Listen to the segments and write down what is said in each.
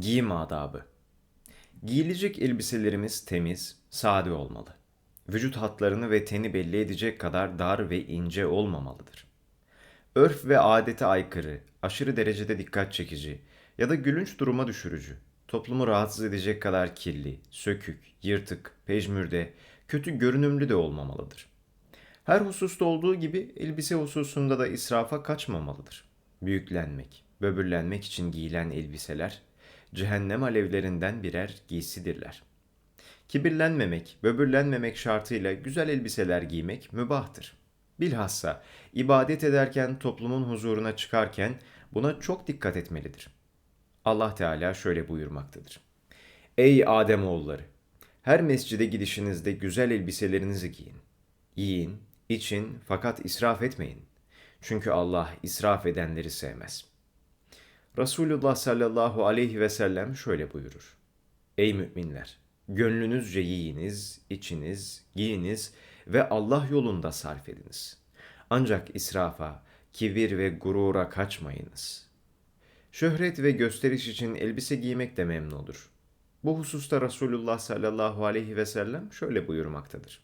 Giyim adabı. Giyilecek elbiselerimiz temiz, sade olmalı. Vücut hatlarını ve teni belli edecek kadar dar ve ince olmamalıdır. Örf ve adete aykırı, aşırı derecede dikkat çekici ya da gülünç duruma düşürücü, toplumu rahatsız edecek kadar kirli, sökük, yırtık, pejmürde, kötü görünümlü de olmamalıdır. Her hususta olduğu gibi elbise hususunda da israfa kaçmamalıdır. Büyüklenmek, böbürlenmek için giyilen elbiseler, cehennem alevlerinden birer giysidirler. Kibirlenmemek, böbürlenmemek şartıyla güzel elbiseler giymek mübahtır. Bilhassa ibadet ederken toplumun huzuruna çıkarken buna çok dikkat etmelidir. Allah Teala şöyle buyurmaktadır. Ey Ademoğulları! Her mescide gidişinizde güzel elbiselerinizi giyin. Yiyin, için fakat israf etmeyin. Çünkü Allah israf edenleri sevmez. Resulullah sallallahu aleyhi ve sellem şöyle buyurur. Ey müminler! Gönlünüzce yiyiniz, içiniz, giyiniz ve Allah yolunda sarf ediniz. Ancak israfa, kibir ve gurura kaçmayınız. Şöhret ve gösteriş için elbise giymek de memnun olur. Bu hususta Resulullah sallallahu aleyhi ve sellem şöyle buyurmaktadır.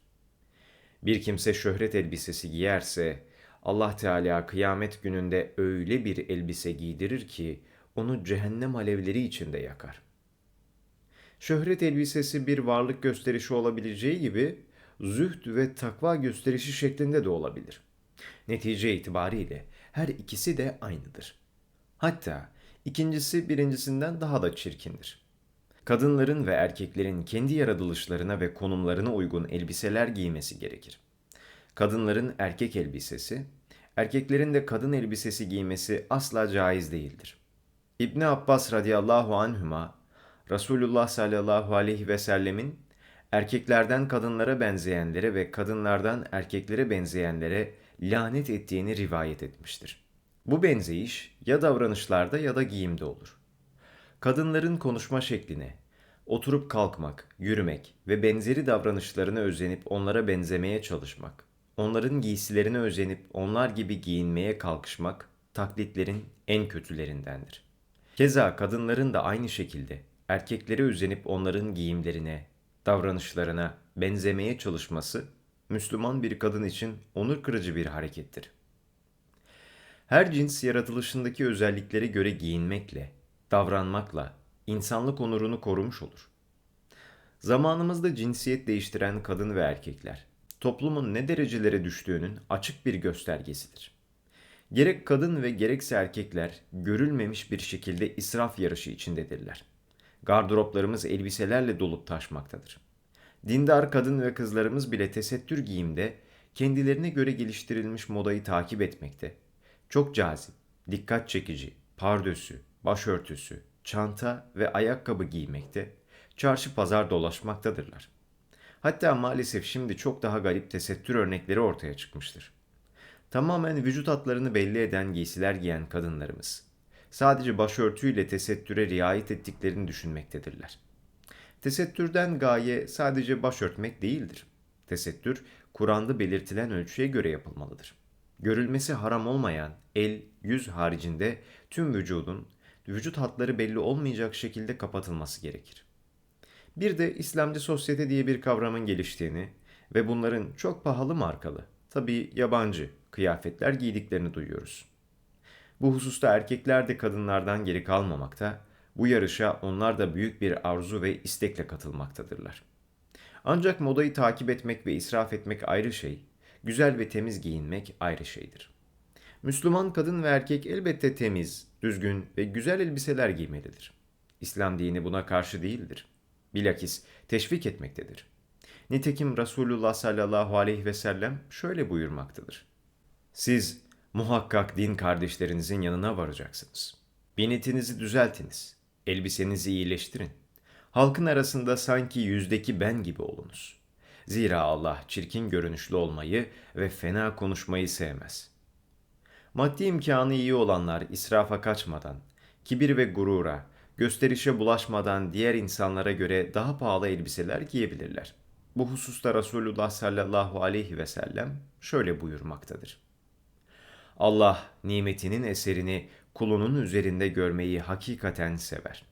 Bir kimse şöhret elbisesi giyerse Allah Teala kıyamet gününde öyle bir elbise giydirir ki onu cehennem alevleri içinde yakar. Şöhret elbisesi bir varlık gösterişi olabileceği gibi zühd ve takva gösterişi şeklinde de olabilir. Netice itibariyle her ikisi de aynıdır. Hatta ikincisi birincisinden daha da çirkindir. Kadınların ve erkeklerin kendi yaratılışlarına ve konumlarına uygun elbiseler giymesi gerekir. Kadınların erkek elbisesi, erkeklerin de kadın elbisesi giymesi asla caiz değildir. İbni Abbas radıyallahu anhüma, Resulullah sallallahu aleyhi ve sellemin erkeklerden kadınlara benzeyenlere ve kadınlardan erkeklere benzeyenlere lanet ettiğini rivayet etmiştir. Bu benzeyiş ya davranışlarda ya da giyimde olur. Kadınların konuşma şekline, oturup kalkmak, yürümek ve benzeri davranışlarına özenip onlara benzemeye çalışmak, onların giysilerine özenip onlar gibi giyinmeye kalkışmak taklitlerin en kötülerindendir. Keza kadınların da aynı şekilde erkeklere özenip onların giyimlerine, davranışlarına benzemeye çalışması Müslüman bir kadın için onur kırıcı bir harekettir. Her cins yaratılışındaki özelliklere göre giyinmekle, davranmakla insanlık onurunu korumuş olur. Zamanımızda cinsiyet değiştiren kadın ve erkekler, toplumun ne derecelere düştüğünün açık bir göstergesidir. Gerek kadın ve gerekse erkekler görülmemiş bir şekilde israf yarışı içindedirler. Gardıroplarımız elbiselerle dolup taşmaktadır. Dindar kadın ve kızlarımız bile tesettür giyimde kendilerine göre geliştirilmiş modayı takip etmekte. Çok cazip, dikkat çekici, pardösü, başörtüsü, çanta ve ayakkabı giymekte, çarşı pazar dolaşmaktadırlar. Hatta maalesef şimdi çok daha garip tesettür örnekleri ortaya çıkmıştır. Tamamen vücut hatlarını belli eden giysiler giyen kadınlarımız, sadece başörtüyle tesettüre riayet ettiklerini düşünmektedirler. Tesettürden gaye sadece başörtmek değildir. Tesettür, Kur'an'da belirtilen ölçüye göre yapılmalıdır. Görülmesi haram olmayan el, yüz haricinde tüm vücudun vücut hatları belli olmayacak şekilde kapatılması gerekir. Bir de İslamcı sosyete diye bir kavramın geliştiğini ve bunların çok pahalı markalı, tabii yabancı kıyafetler giydiklerini duyuyoruz. Bu hususta erkekler de kadınlardan geri kalmamakta, bu yarışa onlar da büyük bir arzu ve istekle katılmaktadırlar. Ancak modayı takip etmek ve israf etmek ayrı şey, güzel ve temiz giyinmek ayrı şeydir. Müslüman kadın ve erkek elbette temiz, düzgün ve güzel elbiseler giymelidir. İslam dini buna karşı değildir. Bilakis teşvik etmektedir. Nitekim Resulullah sallallahu aleyhi ve sellem şöyle buyurmaktadır. Siz muhakkak din kardeşlerinizin yanına varacaksınız. Binetinizi düzeltiniz, elbisenizi iyileştirin. Halkın arasında sanki yüzdeki ben gibi olunuz. Zira Allah çirkin görünüşlü olmayı ve fena konuşmayı sevmez. Maddi imkanı iyi olanlar israfa kaçmadan, kibir ve gurura, gösterişe bulaşmadan diğer insanlara göre daha pahalı elbiseler giyebilirler. Bu hususta Resulullah sallallahu aleyhi ve sellem şöyle buyurmaktadır. Allah nimetinin eserini kulunun üzerinde görmeyi hakikaten sever.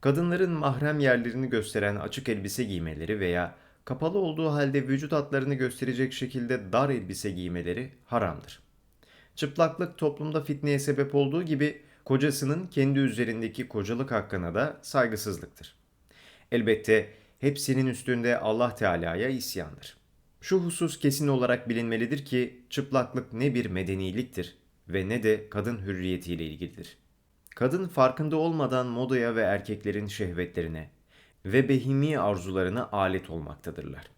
Kadınların mahrem yerlerini gösteren açık elbise giymeleri veya kapalı olduğu halde vücut hatlarını gösterecek şekilde dar elbise giymeleri haramdır. Çıplaklık toplumda fitneye sebep olduğu gibi kocasının kendi üzerindeki kocalık hakkına da saygısızlıktır. Elbette hepsinin üstünde Allah Teala'ya isyandır. Şu husus kesin olarak bilinmelidir ki çıplaklık ne bir medeniliktir ve ne de kadın hürriyetiyle ilgilidir. Kadın farkında olmadan modaya ve erkeklerin şehvetlerine ve behimi arzularına alet olmaktadırlar.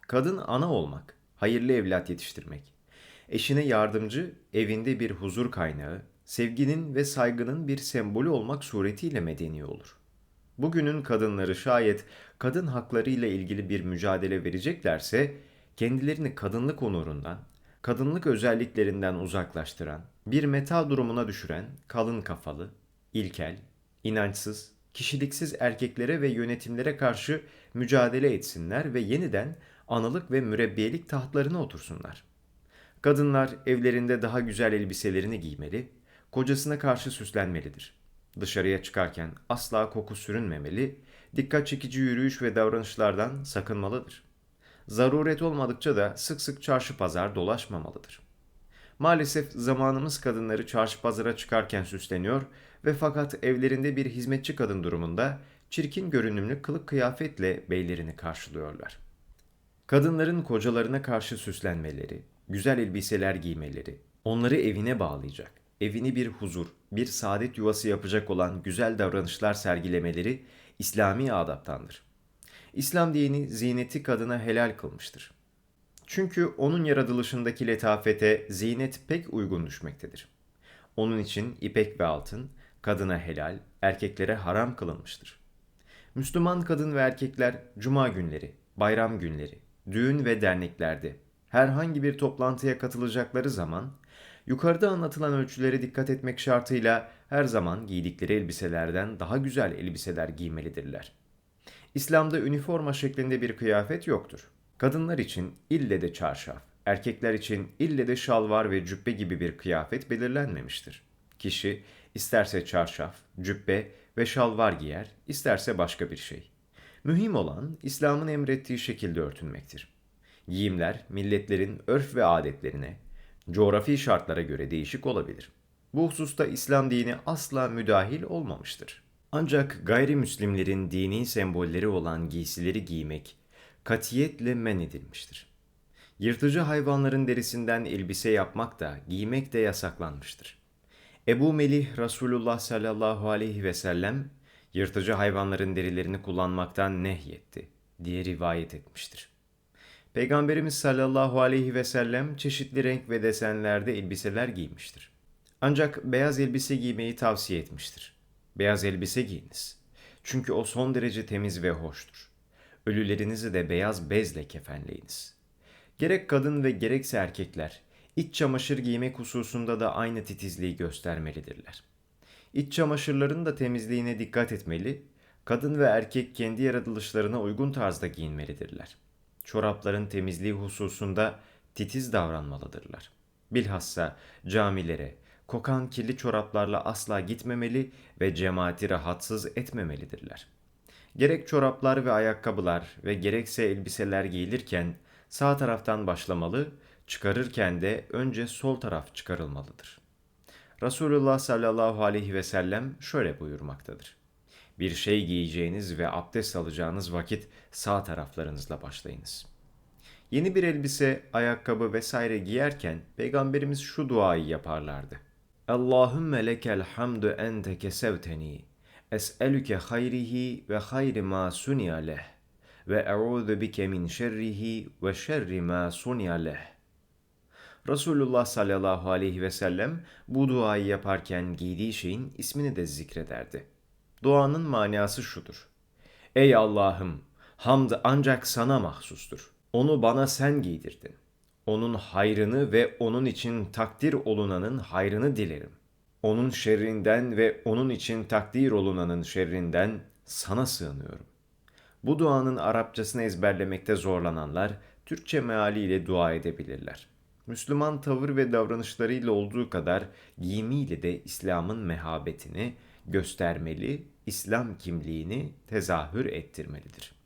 Kadın ana olmak, hayırlı evlat yetiştirmek, eşine yardımcı, evinde bir huzur kaynağı, sevginin ve saygının bir sembolü olmak suretiyle medeni olur. Bugünün kadınları şayet kadın hakları ile ilgili bir mücadele vereceklerse kendilerini kadınlık onurundan, kadınlık özelliklerinden uzaklaştıran, bir meta durumuna düşüren kalın kafalı, ilkel, inançsız, kişiliksiz erkeklere ve yönetimlere karşı mücadele etsinler ve yeniden analık ve mürebbiyelik tahtlarına otursunlar. Kadınlar evlerinde daha güzel elbiselerini giymeli, kocasına karşı süslenmelidir. Dışarıya çıkarken asla koku sürünmemeli, dikkat çekici yürüyüş ve davranışlardan sakınmalıdır. Zaruret olmadıkça da sık sık çarşı pazar dolaşmamalıdır. Maalesef zamanımız kadınları çarşı pazara çıkarken süsleniyor ve fakat evlerinde bir hizmetçi kadın durumunda çirkin görünümlü kılık kıyafetle beylerini karşılıyorlar. Kadınların kocalarına karşı süslenmeleri, güzel elbiseler giymeleri, onları evine bağlayacak, evini bir huzur, bir saadet yuvası yapacak olan güzel davranışlar sergilemeleri İslami adaptandır. İslam dini zineti kadına helal kılmıştır. Çünkü onun yaratılışındaki letafete zinet pek uygun düşmektedir. Onun için ipek ve altın kadına helal, erkeklere haram kılınmıştır. Müslüman kadın ve erkekler cuma günleri, bayram günleri, düğün ve derneklerde herhangi bir toplantıya katılacakları zaman yukarıda anlatılan ölçülere dikkat etmek şartıyla her zaman giydikleri elbiselerden daha güzel elbiseler giymelidirler. İslam'da üniforma şeklinde bir kıyafet yoktur. Kadınlar için ille de çarşaf, erkekler için ille de şalvar ve cübbe gibi bir kıyafet belirlenmemiştir. Kişi isterse çarşaf, cübbe ve şalvar giyer, isterse başka bir şey. Mühim olan İslam'ın emrettiği şekilde örtünmektir. Giyimler milletlerin örf ve adetlerine, coğrafi şartlara göre değişik olabilir. Bu hususta İslam dini asla müdahil olmamıştır. Ancak gayrimüslimlerin dini sembolleri olan giysileri giymek katiyetle men edilmiştir. Yırtıcı hayvanların derisinden elbise yapmak da giymek de yasaklanmıştır. Ebu Melih Resulullah sallallahu aleyhi ve sellem yırtıcı hayvanların derilerini kullanmaktan nehyetti diye rivayet etmiştir. Peygamberimiz sallallahu aleyhi ve sellem çeşitli renk ve desenlerde elbiseler giymiştir. Ancak beyaz elbise giymeyi tavsiye etmiştir. Beyaz elbise giyiniz. Çünkü o son derece temiz ve hoştur. Ölülerinizi de beyaz bezle kefenleyiniz. Gerek kadın ve gerekse erkekler iç çamaşır giymek hususunda da aynı titizliği göstermelidirler. İç çamaşırların da temizliğine dikkat etmeli, kadın ve erkek kendi yaratılışlarına uygun tarzda giyinmelidirler. Çorapların temizliği hususunda titiz davranmalıdırlar. Bilhassa camilere, kokan kirli çoraplarla asla gitmemeli ve cemaati rahatsız etmemelidirler. Gerek çoraplar ve ayakkabılar ve gerekse elbiseler giyilirken sağ taraftan başlamalı, çıkarırken de önce sol taraf çıkarılmalıdır. Resulullah sallallahu aleyhi ve sellem şöyle buyurmaktadır. Bir şey giyeceğiniz ve abdest alacağınız vakit sağ taraflarınızla başlayınız. Yeni bir elbise, ayakkabı vesaire giyerken Peygamberimiz şu duayı yaparlardı. Allahümme lekel hamdu ente kesevteni. Es'elüke hayrihi ve hayri ma suniya leh. Ve e'udhu bike min şerrihi ve şerri ma suniya leh. Resulullah sallallahu aleyhi ve sellem bu duayı yaparken giydiği şeyin ismini de zikrederdi. Duanın manası şudur. Ey Allah'ım, hamd ancak sana mahsustur. Onu bana sen giydirdin. Onun hayrını ve onun için takdir olunanın hayrını dilerim. Onun şerrinden ve onun için takdir olunanın şerrinden sana sığınıyorum. Bu duanın Arapçasını ezberlemekte zorlananlar Türkçe mealiyle dua edebilirler. Müslüman tavır ve davranışlarıyla olduğu kadar giyimiyle de İslam'ın mehabetini göstermeli, İslam kimliğini tezahür ettirmelidir.